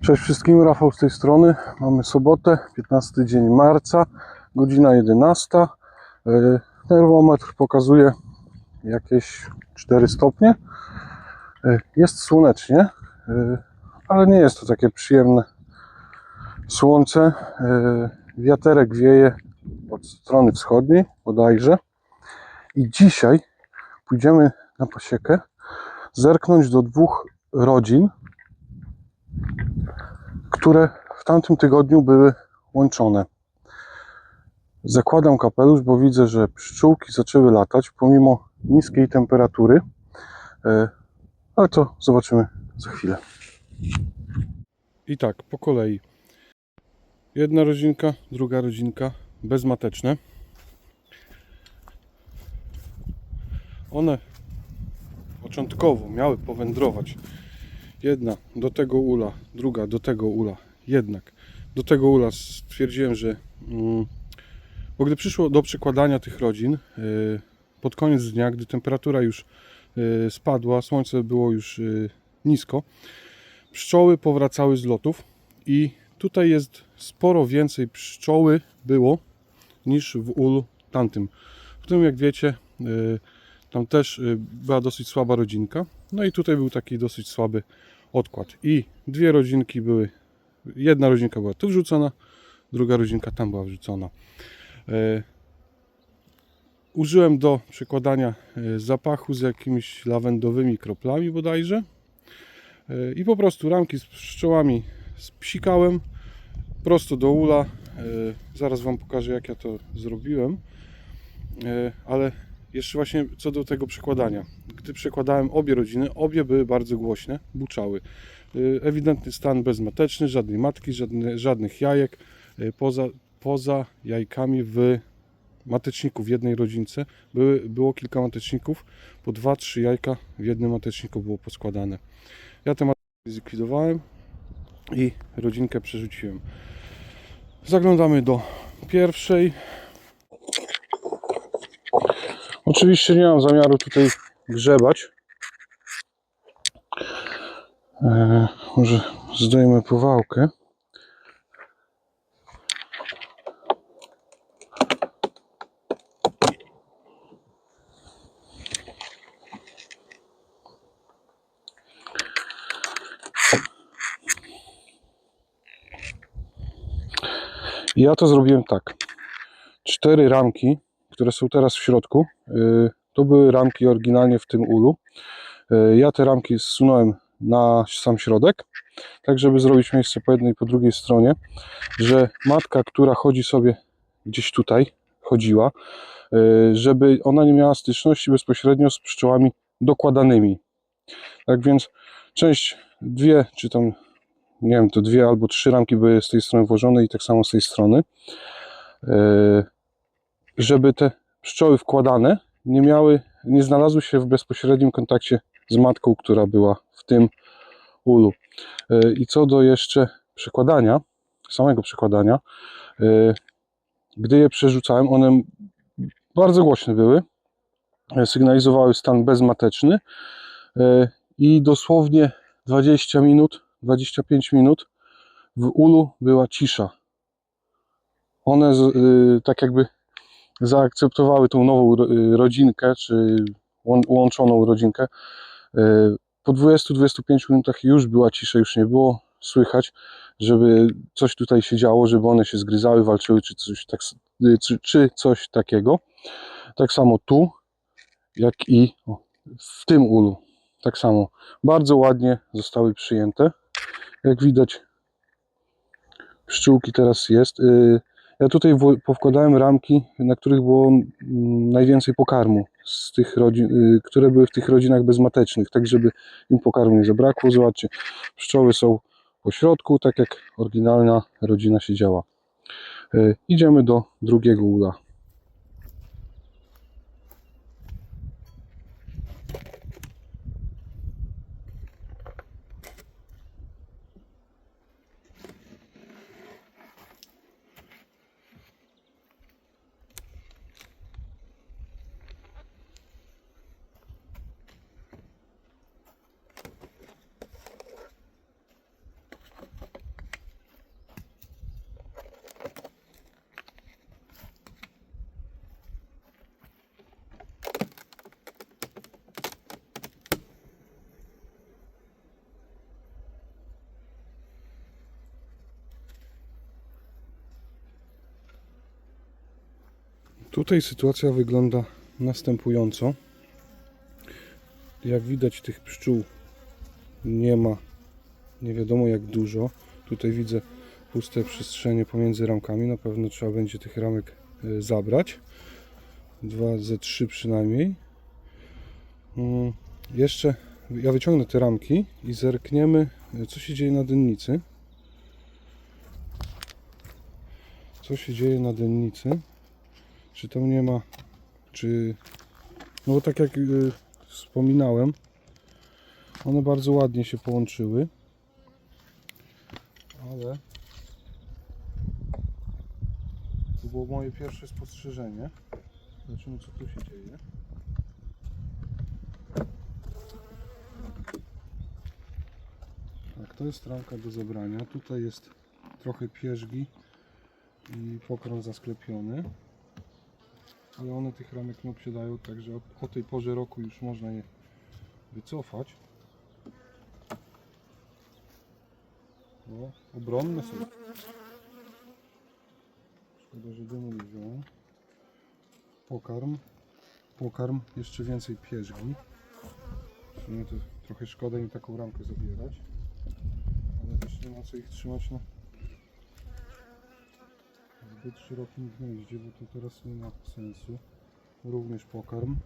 Cześć wszystkim, Rafał z tej strony. Mamy sobotę, 15 dzień marca, godzina 11. Yy, Termometr pokazuje jakieś 4 stopnie. Yy, Jest słonecznie, yy, ale nie jest to takie przyjemne słońce. Wiaterek wieje od strony wschodniej bodajże. I dzisiaj pójdziemy na pasiekę zerknąć do dwóch rodzin, które w tamtym tygodniu były łączone. Zakładam kapelusz, bo widzę, że pszczółki zaczęły latać pomimo niskiej temperatury. E, Ale to zobaczymy za chwilę. I tak, po kolei. Jedna rodzinka, druga rodzinka, bezmateczne. One początkowo miały powędrować Jedna do tego ula, druga do tego ula. Jednak do tego ula stwierdziłem, że mm, bo gdy przyszło do przekładania tych rodzin yy, pod koniec dnia, gdy temperatura już yy, spadła, słońce było już yy, nisko, pszczoły powracały z lotów i tutaj jest sporo więcej pszczoły było niż w ulu tamtym. W tym jak wiecie, tam też była dosyć słaba rodzinka. No i tutaj był taki dosyć słaby odkład. I dwie rodzinki były, jedna rodzinka była tu wrzucona, druga rodzinka tam była wrzucona. E, użyłem do przekładania e, zapachu z jakimiś lawendowymi kroplami bodajże. E, I po prostu ramki z pszczołami spsikałem prosto do ula. Zaraz Wam pokażę jak ja to zrobiłem. Ale jeszcze właśnie co do tego przekładania. Gdy przekładałem obie rodziny, obie były bardzo głośne, buczały. Y, Ewidentny stan bezmateczny, żadnej matki, żadne, żadnych jajek. Y, Poza, poza jajkami w mateczniku w jednej rodzince były, było kilka mateczników, po 2-3 jajka w jednym mateczniku było poskładane. Ja te mateczniki zlikwidowałem i rodzinkę przerzuciłem. Zaglądamy do pierwszej. Oczywiście nie mam zamiaru tutaj grzebać. E, może zdejmę powałkę. Ja to zrobiłem tak. Cztery ramki, które są teraz w środku, y, to były ramki oryginalnie w tym ulu. Y, Ja te ramki zsunąłem na sam środek, tak żeby zrobić miejsce po jednej i po drugiej stronie, że matka, która chodzi sobie gdzieś tutaj, chodziła, y, żeby ona nie miała styczności bezpośrednio z pszczołami dokładanymi. Tak więc część, dwie, czy tam, nie wiem, to dwie albo trzy ramki były z tej strony włożone i tak samo z tej strony, żeby te pszczoły wkładane nie miały, nie znalazły się w bezpośrednim kontakcie z matką, która była w tym ulu. E, I co do jeszcze przekładania, samego przekładania, e, gdy je przerzucałem, one bardzo głośne były, e, sygnalizowały stan bezmateczny i dosłownie 20 minut, 25 minut w ulu była cisza. One tak jakby zaakceptowały tą nową y, rodzinkę, czy łą- łączoną rodzinkę. Y, Po 20-25 minutach już była cisza, już nie było słychać, żeby coś tutaj się działo, żeby one się zgryzały, walczyły, czy coś, tak, y, czy, czy coś takiego. Tak samo tu, jak i w tym ulu. Tak samo. Bardzo ładnie zostały przyjęte. Jak widać, pszczółki teraz jest. Y, ja tutaj powkładałem ramki, na których było mm, najwięcej pokarmu, z tych rodzin, y, które były w tych rodzinach bezmatecznych, tak żeby im pokarmu nie zabrakło. Zobaczcie, pszczoły są po środku, tak jak oryginalna rodzina siedziała. Y, Idziemy do drugiego ula. Tutaj sytuacja wygląda następująco. Jak widać tych pszczół nie ma nie wiadomo jak dużo. Tutaj widzę puste przestrzenie pomiędzy ramkami. Na pewno trzeba będzie tych ramek e, zabrać. Dwa ze trzy przynajmniej. Mm, Jeszcze ja wyciągnę te ramki i zerkniemy e, co się dzieje na dennicy. Co się dzieje na dennicy? Czy tam nie ma, czy... No bo tak jak y, wspominałem, one bardzo ładnie się połączyły. Ale... To było moje pierwsze spostrzeżenie. Zobaczymy co tu się dzieje. Tak, to jest ramka do zebrania. Tutaj jest trochę pierzgi i pokrąg zasklepiony. Ale one tych ramek nie obsiadają, także o, o tej porze roku już można je wycofać. No, obronne są. Szkoda, że dymu nie wziąłem. Pokarm. Pokarm, jeszcze więcej pierzgi. W sumie to trochę szkoda im taką ramkę zabierać. Ale też nie ma co ich trzymać na zbyt szerokim gnieździe, bo to teraz nie ma sensu. Również pokarm.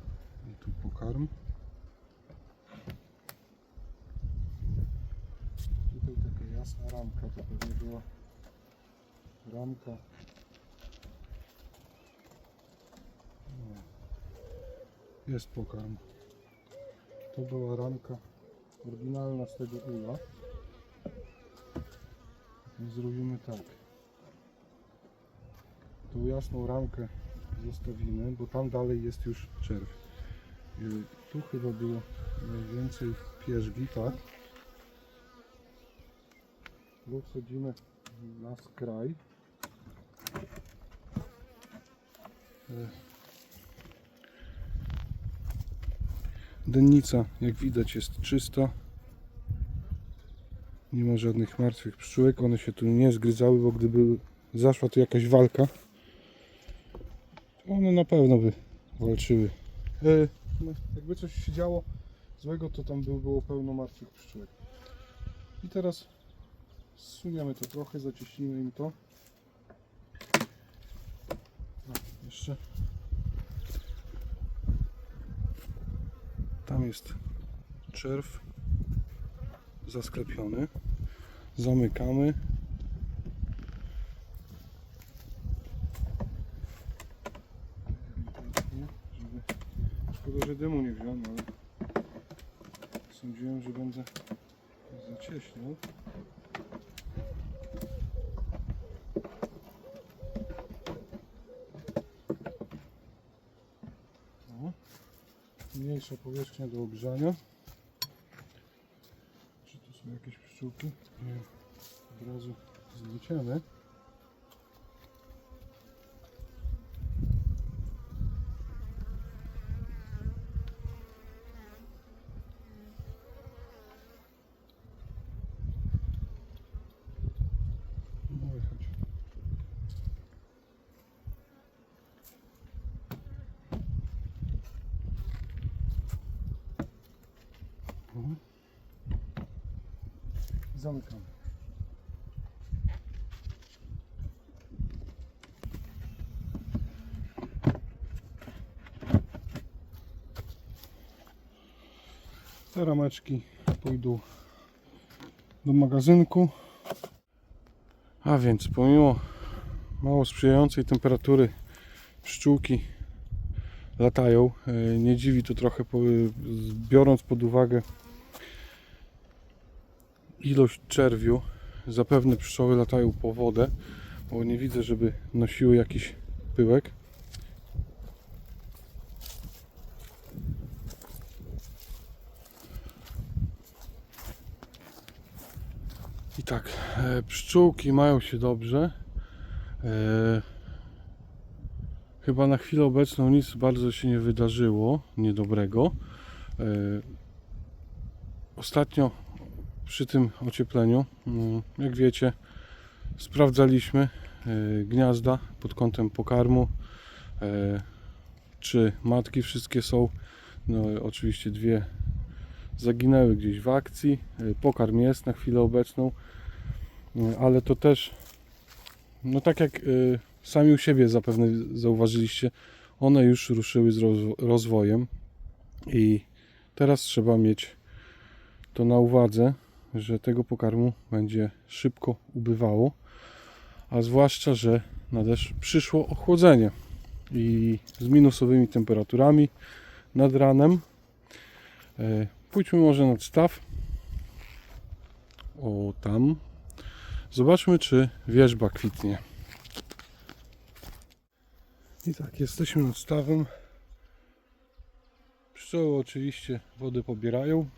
I tu pokarm. Tutaj taka jasna ramka, to pewnie była ramka. Jest pokarm. To była ramka oryginalna z tego ula. Zrobimy tak. Tą jasną ramkę zostawimy, bo tam dalej jest już czerw. Y, Tu chyba było najwięcej pierzgi, tak? Tu wsadzimy na skraj. Y, Dennica, jak widać, jest czysta. Nie ma żadnych martwych pszczółek. One się tu nie zgryzały, bo gdyby zaszła tu jakaś walka, one na pewno by walczyły. E, no, jakby coś się działo złego, to tam by było pełno martwych pszczółek. I teraz zsuniemy to trochę, zacieśnimy im to. Jeszcze. Tam jest czerw zasklepiony. Zamykamy. Delikatnie, żeby... Szkoda, że dymu nie wziąłem, ale sądziłem, że będę zacieśniał. O. Mniejsza powierzchnia do ogrzania. Czy tu są jakieś pszczółki? Nie. Od razu zgnieciemy. No i chodź. Mhm. Zamykamy. Te rameczki pójdą do magazynku. A więc pomimo mało sprzyjającej temperatury pszczółki latają. E, Nie dziwi to trochę, po- biorąc pod uwagę ilość czerwiu. Zapewne pszczoły latają po wodę, bo nie widzę, żeby nosiły jakiś pyłek. I tak, e, pszczółki mają się dobrze. E, Chyba na chwilę obecną nic bardzo się nie wydarzyło niedobrego. E, Ostatnio przy tym ociepleniu, mm, jak wiecie, sprawdzaliśmy e, gniazda pod kątem pokarmu, e, czy matki wszystkie są. No, oczywiście dwie zaginęły gdzieś w akcji. E, Pokarm jest na chwilę obecną, ale to też, no tak jak sami u siebie zapewne zauważyliście, one już ruszyły z rozwo- rozwojem i teraz trzeba mieć to na uwadze, że tego pokarmu będzie szybko ubywało, a zwłaszcza, że nadesz przyszło ochłodzenie i z minusowymi temperaturami nad ranem. E, Pójdźmy może nad staw. O tam. Zobaczmy, czy wierzba kwitnie. I tak, jesteśmy nad stawem. Pszczoły oczywiście wodę pobierają.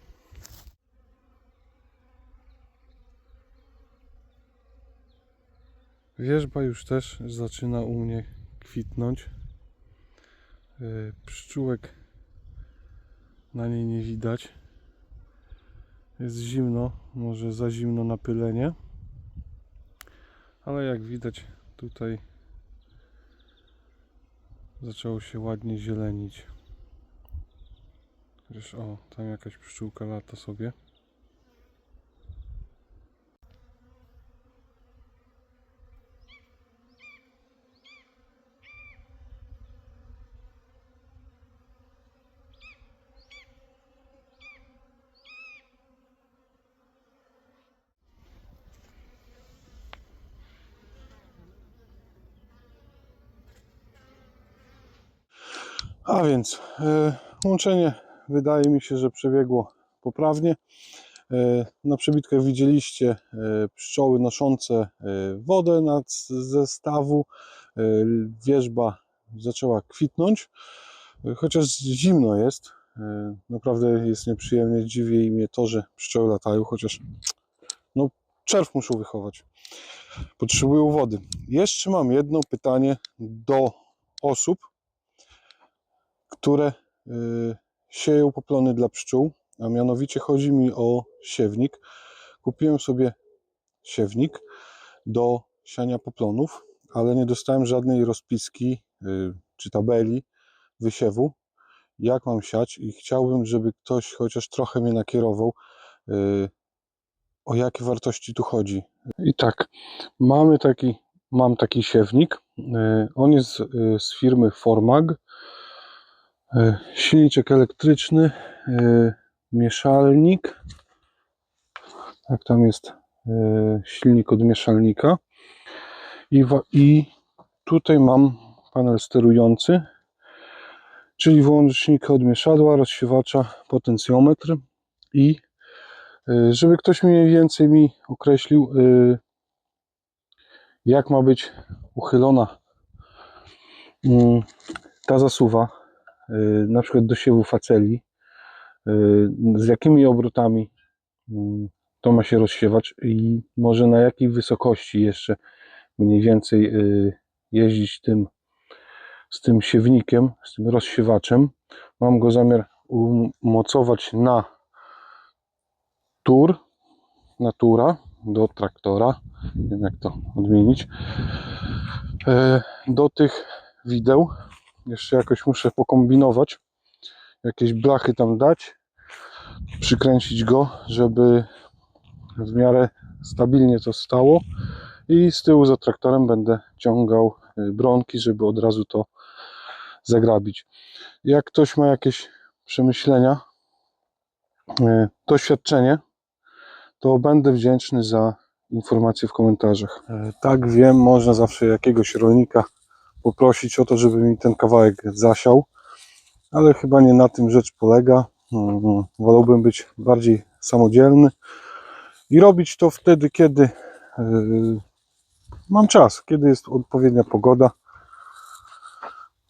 Wierzba już też zaczyna u mnie kwitnąć. Yy, Pszczółek na niej nie widać. Jest zimno, może za zimno na pylenie. Ale jak widać tutaj zaczęło się ładnie zielenić. Chociaż o, tam jakaś pszczółka lata sobie. A więc e, łączenie wydaje mi się, że przebiegło poprawnie. E, na przebitkę widzieliście e, pszczoły noszące wodę nad, ze stawu. E, wierzba zaczęła kwitnąć, chociaż zimno jest. Naprawdę jest nieprzyjemnie. Dziwi mnie to, że pszczoły latają, chociaż no, czerw muszą wychować. Potrzebują wody. Jeszcze mam jedno pytanie do osób, które y, sieją poplony dla pszczół, a mianowicie chodzi mi o siewnik. Kupiłem sobie siewnik do siania poplonów, ale nie dostałem żadnej rozpiski y, czy tabeli wysiewu, jak mam siać i chciałbym, żeby ktoś chociaż trochę mnie nakierował, y, o jakie wartości tu chodzi. I tak, mamy taki, mam taki siewnik. On jest z firmy Formag. E, silniczek elektryczny, e, mieszalnik. Tak, tam jest e, silnik od mieszalnika. I, I tutaj mam panel sterujący, czyli włącznik od mieszadła, rozsiewacza, potencjometr i żeby ktoś mniej więcej mi określił, jak ma być uchylona mm, ta zasuwa na przykład do siewu faceli, y, z jakimi obrotami mm, to ma się rozsiewać i może na jakiej wysokości jeszcze mniej więcej y, jeździć tym z tym siewnikiem, z tym rozsiewaczem. Mam go zamiar umocować na tur, na tura do traktora, nie wiem jak to odmienić, do tych wideł jeszcze jakoś muszę pokombinować. Jakieś blachy tam dać. Przykręcić go, żeby w miarę stabilnie to stało. I z tyłu za traktorem będę ciągał y, bronki, żeby od razu to zagrabić. Jak ktoś ma jakieś przemyślenia, y, doświadczenie, to będę wdzięczny za informacje w komentarzach. E, Tak wiem, można zawsze jakiegoś rolnika poprosić o to, żeby mi ten kawałek zasiał, ale chyba nie na tym rzecz polega. Mm, Wolałbym być bardziej samodzielny i robić to wtedy, kiedy yy, mam czas, kiedy jest odpowiednia pogoda.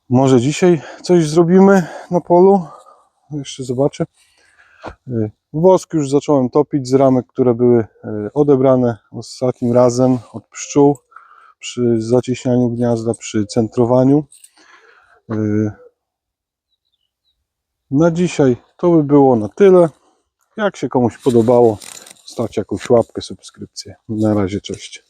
Może dzisiaj coś zrobimy na polu, jeszcze zobaczę. Yy, Wosk już zacząłem topić z ramek, które były yy, odebrane ostatnim razem od pszczół przy zacieśnianiu gniazda, przy centrowaniu. Yy, Na dzisiaj to by było na tyle. Jak się komuś podobało, stawcie jakąś łapkę, subskrypcję. Na razie, cześć.